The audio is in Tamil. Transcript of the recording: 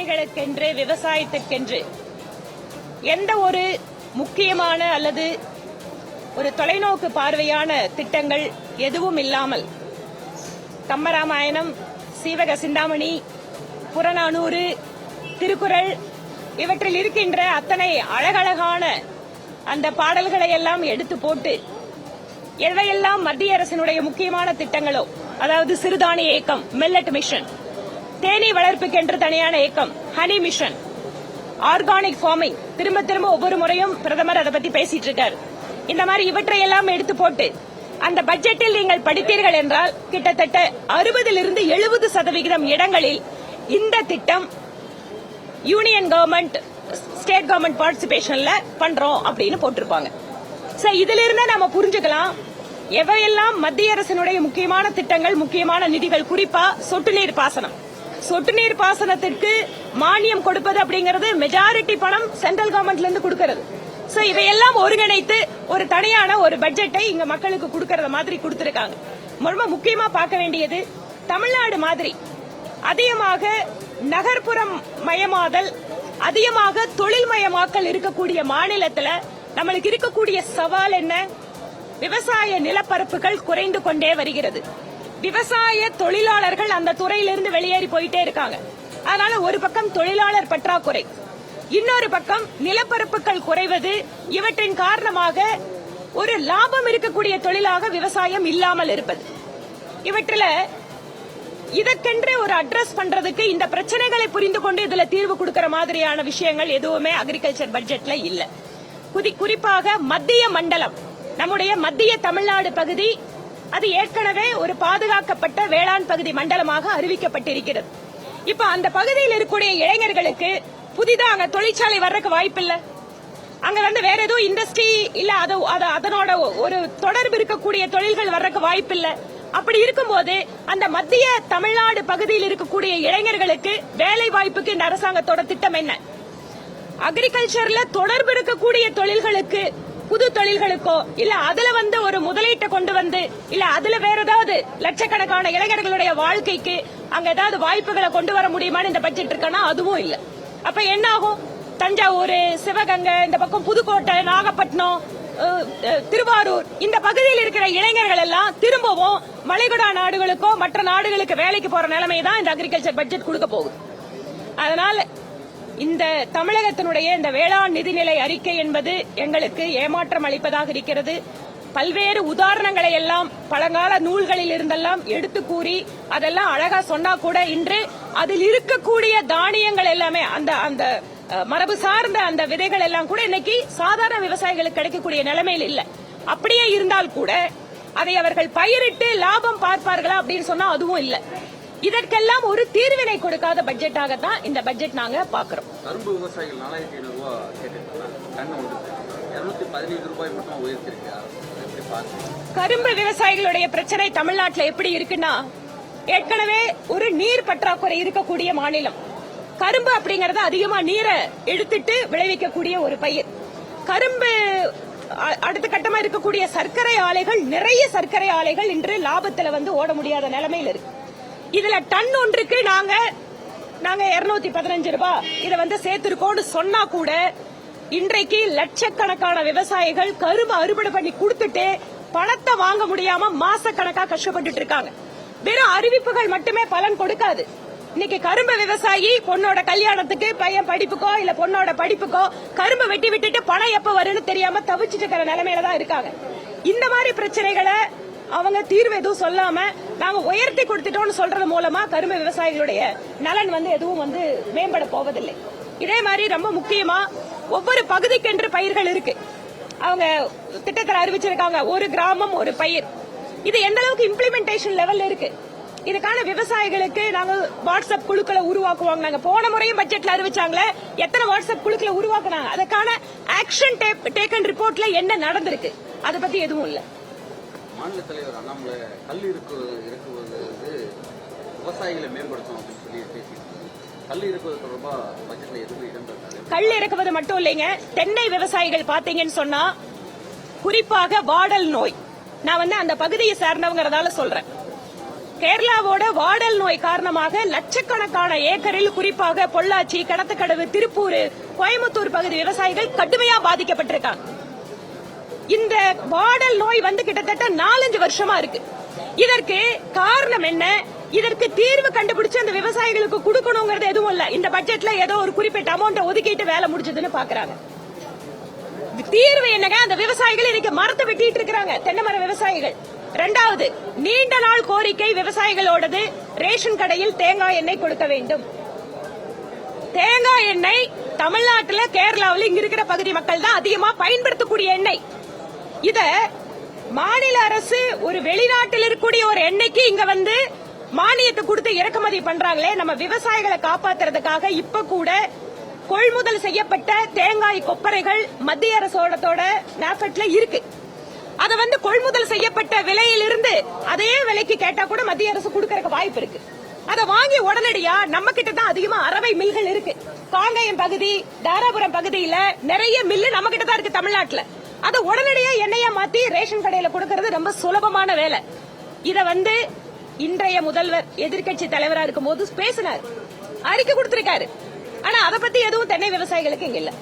விவசாயிகளுக்கென்று விவசாயத்திற்கென்று. எந்த ஒரு முக்கியமான அல்லது ஒரு தொலைநோக்கு பார்வையான திட்டங்கள் எதுவும் இல்லாமல் கம்பராமாயணம் சீவக சிந்தாமணி புறநானூறு திருக்குறள் இவற்றில் இருக்கின்ற அத்தனை அழகழகான அந்த பாடல்களை எல்லாம் எடுத்து போட்டு எவையெல்லாம் மத்திய அரசினுடைய முக்கியமான திட்டங்களோ அதாவது சிறுதானிய இயக்கம் மில்லட் மிஷன் தேனீ வளர்ப்புக்கென்று தனியான இயக்கம் ஹனி மிஷன். Organic farming. திரும்ப திரும்ப ஒவ்வொரு முறையும் பிரதமர் அதை பத்தி பேசிட்டு இருக்காரு இந்த மாதிரி இவற்றை எல்லாம் எடுத்து போட்டு அந்த பட்ஜெட்டில் நீங்கள் படித்தீர்கள் என்றால் கிட்டத்தட்ட அறுபதிலிருந்து எழுபது சதவிகிதம் இடங்களில் இந்த திட்டம் யூனியன் கவர்மெண்ட் ஸ்டேட் கவர்மெண்ட் பார்ட்டிசிபேஷன்ல பண்றோம் அப்படின்னு போட்டிருப்பாங்க. சோ இதுல இருந்து நம்ம புரிஞ்சுக்கலாம் எவையெல்லாம் மத்திய அரசினுடைய முக்கியமான திட்டங்கள் முக்கியமான நிதிகள் குறிப்பா சொட்டு நீர் பாசனம். சொட்டு நீர் பாசனத்திற்கு மானியம் கொடுப்பது அப்படிங்கிறது மெஜாரிட்டி பணம் சென்ட்ரல் கவர்மெண்ட்ல இருந்து கொடுக்கிறது. சோ இவையெல்லாம் ஒருங்கிணைத்து ஒரு தனியான ஒரு பட்ஜெட்டை இங்க மக்களுக்கு கொடுக்கறத மாதிரி கொடுத்திருக்காங்க. ரொம்ப முக்கியமா பார்க்க வேண்டியது தமிழ்நாடு மாதிரி அதிகமாக நகர்ப்புறம் மயமாதல் அதிகமாக தொழில்மயமாக்கல் இருக்கக்கூடிய மாநிலத்துல நம்மளுக்கு இருக்கக்கூடிய சவால் என்ன? விவசாய நிலப்பரப்புகள் குறைந்து கொண்டே வருகிறது. விவசாய தொழிலாளர்கள் அந்த துறையிலிருந்து வெளியேறி போயிட்டே இருக்காங்க. அதனால ஒரு பக்கம் தொழிலாளர் பற்றாக்குறை இன்னொரு பக்கம் நிலப்பரப்புகள் குறைவது இவற்றின் காரணமாக ஒரு லாபம் இருக்கக்கூடிய தொழிலாக விவசாயம் இல்லாமல் இருப்பது. இவற்றில இதற்கென்று ஒரு அட்ரஸ் பண்றதுக்கு இந்த பிரச்சனைகளை புரிந்து கொண்டு இதுல தீர்வு கொடுக்கிற மாதிரியான விஷயங்கள் எதுவுமே அக்ரிகல்ச்சர் பட்ஜெட்ல இல்ல. குறிப்பாக மத்திய மண்டலம் நம்முடைய மத்திய தமிழ்நாடு பகுதி அது ஏற்கனவே ஒரு பாதுகாக்கப்பட்ட வேளாண் பகுதி மண்டலமாக அறிவிக்கப்பட்டிருக்கிறது. இப்ப அந்த பகுதியில் இருக்கக்கூடிய இளைஞர்களுக்கு புதிதாக அங்க தொழிற்சாலை வர்றதுக்கு வாய்ப்பில்லை. அங்க வந்து வேற எதுவும் இண்டஸ்ட்ரி இல்ல அது அதனோட ஒரு தொடர்பு இருக்கக்கூடிய தொழில்கள் வர்றதுக்கு வாய்ப்பில்ல. அப்படி இருக்கும்போது அந்த மத்திய தமிழ்நாடு பகுதியில் இருக்கக்கூடிய இளைஞர்களுக்கு வேலை வாய்ப்புக்கு இந்த அரசாங்கத்தோட திட்டம் என்ன? அக்ரிகல்ச்சர்ல தொடர்பு இருக்கக்கூடிய தொழில்களுக்கு புது தொழில்களுக்கோ இல்ல அதுல வந்து ஒரு முதலீட்டை கொண்டு வந்து இல்ல அதுல வேற ஏதாவது லட்சக்கணக்கான இளைஞர்களுடைய வாழ்க்கைக்கு அங்க ஏதாவது வாய்ப்புகளை கொண்டு வர முடியுமான்னு இந்த பட்ஜெட் இருக்கனா அதுவும் இல்ல. அப்ப என்ன ஆகும் தஞ்சாவூர் சிவகங்கை இந்த பக்கம் புதுக்கோட்டை நாகப்பட்டினம் திருவாரூர் இந்த பகுதியில் இருக்கிற இளைஞர்கள் எல்லாம் திரும்பவும் மலைகுடா நாடுகளுக்கோ மற்ற நாடுகளுக்கு வேலைக்கு போற நிலைமை தான் இந்த அக்ரிகல்ச்சர் பட்ஜெட் கொடுக்க போகுது. அதனால இந்த தமிழகத்தினுடைய இந்த வேளாண் நிதிநிலை அறிக்கை என்பது எங்களுக்கு ஏமாற்றம் அளிப்பதாக இருக்கிறது. பல்வேறு உதாரணங்களை எல்லாம் பழங்கால நூல்களில் இருந்தெல்லாம் எடுத்து கூறி அதெல்லாம் அழகா சொன்னா கூட இன்று அதில் இருக்கக்கூடிய தானியங்கள் எல்லாமே அந்த அந்த மரபு சார்ந்த அந்த விதைகள் எல்லாம் கூட இன்னைக்கு சாதாரண விவசாயிகளுக்கு கிடைக்கக்கூடிய நிலைமையில் இல்லை. அப்படியே இருந்தால் கூட அதை அவர்கள் பயிரிட்டு லாபம் பார்ப்பார்களா அப்படின்னு சொன்னா அதுவும் இல்லை. இதற்கெல்லாம் ஒரு தீர்வினை கொடுக்காத பட்ஜெட்டாக தான் இந்த பட்ஜெட் நாங்க பாக்குறோம் கரும்பு விவசாயிகள் நாலாயிரத்தி ஐநூறு ரூபாய் இருநூத்தி பதினைந்து ரூபாய் மட்டும் உயர்த்திருக்கு? கரும்பு விவசாயிகளுடைய பிரச்சனை தமிழ்நாட்டுல எப்படி இருக்குன்னா ஏற்கனவே ஒரு நீர் பற்றாக்குறை இருக்கக்கூடிய மாநிலம். கரும்பு அப்படிங்கறது அதிகமா நீரை எடுத்துட்டு விளைவிக்கக்கூடிய ஒரு பயிர். கரும்பு அடுத்த கட்டமா இருக்கக்கூடிய சர்க்கரை ஆலைகள் நிறைய சர்க்கரை ஆலைகள் இன்று லாபத்துல வந்து ஓட முடியாத நிலைமையில இருக்கு. இதுல டன் ஒன்றுக்கு நாங்க நாங்க 215 பதினஞ்சு ரூபாய் இதை வந்து சேர்த்திருக்கோம்னு சொன்னா கூட இன்றைக்கு லட்சக்கணக்கான விவசாயிகள் கரும்பு அறுவடை பண்ணி கொடுத்துட்டு பணத்தை வாங்க முடியாம மாசக்கணக்கா கஷ்டப்பட்டு இருக்காங்க. வெறும் அறிவிப்புகள் மட்டுமே பலன் கொடுக்காது. இன்னைக்கு கரும்பு விவசாயி பொண்ணோட கல்யாணத்துக்கு பையன் படிப்புக்கோ இல்ல பொண்ணோட படிப்புக்கோ கரும்பு வெட்டி விட்டுட்டு பணம் எப்ப வரும்னு தெரியாம தவிச்சிட்டு இருக்கிற நிலைமையில தான் இருக்காங்க. இந்த மாதிரி பிரச்சனைகளை அவங்க தீர்வு எதுவும் சொல்லாம நாங்க உயர்த்தி கொடுத்துட்டோம்னு சொல்றது மூலமா கரும்பு விவசாயிகளுடைய நலன் வந்து எதுவும் வந்து மேம்பட போவதில்லை. இதே மாதிரி ரொம்ப முக்கியமா ஒவ்வொரு பகுதிக்கென்று பயிர்கள் இருக்கு. அவங்க திட்டத்தில் அறிவிச்சிருக்காங்க ஒரு கிராமம் ஒரு பயிர். இது எந்த அளவுக்கு இம்ப்ளிமெண்டேஷன் லெவல்ல இருக்கு? இதுக்கான விவசாயிகளுக்கு நாங்க வாட்ஸ்அப் குழுக்களை உருவாக்குவாங்க நாங்க போன முறையும் பட்ஜெட்ல அறிவிச்சாங்களே எத்தனை வாட்ஸ்அப் குழுக்களை உருவாக்குனாங்க? அதுக்கான ஆக்ஷன் டேக் டேக்கன் ரிப்போர்ட்ல என்ன நடந்திருக்கு? அதை பத்தி எதுவும் இல்லை. மாநில தலைவர் அண்ணாமலை கல் இருக்குவது இருக்குவது வந்து விவசாயிகளை மேம்படுத்தும் அப்படின்னு சொல்லி பேசிட்டு கல் இருக்குவது தொடர்பாக பட்ஜெட்ல எதுவும் இடம் கல் இறக்குவது மட்டும் இல்லைங்க தென்னை விவசாயிகள் பாத்தீங்கன்னு சொன்னா குறிப்பாக வாடல் நோய். நான் வந்து அந்த பகுதியை சேர்ந்தவங்கிறதால சொல்றேன். கேரளாவோட வாடல் நோய் காரணமாக லட்சக்கணக்கான ஏக்கரில் குறிப்பாக பொள்ளாச்சி கடத்தக்கடவு திருப்பூர் கோயம்புத்தூர் பகுதி விவசாயிகள் கடுமையா பாதிக்கப்பட்டிருக்காங்க. இந்த வாடல் நோய் வந்து கிட்டத்தட்ட நாலஞ்சு வருஷமா இருக்கு. இதற்கு காரணம் என்ன? இதற்கு தீர்வு கண்டுபிடிச்சு அந்த விவசாயிகளுக்கு கொடுக்கணுங்கிறது எதுவும் இல்ல. இந்த பட்ஜெட்ல ஏதோ ஒரு குறிப்பிட்ட அமௌண்ட் ஒதுக்கிட்டு வேலை முடிஞ்சதுன்னு பாக்குறாங்க. தீர்வு என்னங்க? அந்த விவசாயிகள் இன்னைக்கு மரத்தை வெட்டிட்டு இருக்கிறாங்க. தென்னை மர விவசாயிகள். ரெண்டாவது நீண்ட நாள் கோரிக்கை விவசாயிகளோடது ரேஷன் கடையில் தேங்காய் எண்ணெய் கொடுக்க வேண்டும். தேங்காய் எண்ணெய் தமிழ்நாட்டுல கேரளாவில் இங்க இருக்கிற பகுதி மக்கள் தான் அதிகமா பயன்படுத்தக்கூடிய எண்ணெய். இத மாநில அரசு ஒரு வெளிநாட்டில் இருக்கக்கூடிய ஒரு எண்ணெய்க்கு இங்க வந்து மானியத்தை கொடுத்து இறக்குமதி பண்றாங்களே நம்ம விவசாயிகளை காப்பாத்துறதுக்காக இப்ப கூட கொள்முதல் செய்யப்பட்ட தேங்காய் கொப்பரைகள் மத்திய அரசோடத்தோட நாஃபெட்ல இருக்கு. அத வந்து கொள்முதல் செய்யப்பட்ட விலையிலிருந்து அதே விலைக்கு கேட்டா கூட மத்திய அரசு கொடுக்கறதுக்கு வாய்ப்பு இருக்கு. அதை வாங்கி உடனடியா நம்ம கிட்ட தான் அதிகமா அறவை மில்கள் இருக்கு. காங்கயம் பகுதி தாராபுரம் பகுதியில நிறைய மில்லு நம்ம கிட்ட தான் இருக்கு தமிழ்நாட்டுல. அதை உடனடியா எண்ணெயா மாத்தி ரேஷன் கடையில கொடுக்கறது ரொம்ப சுலபமான வேலை. இத வந்து இன்றைய முதல்வர் எதிர்க்கட்சி தலைவரா இருக்கும் போது பேசினார். அறிக்கை கொடுத்திருக்காரு. ஆனா அதை பத்தி எதுவும் தென்னை விவசாயிகளுக்கு இங்க இல்லை.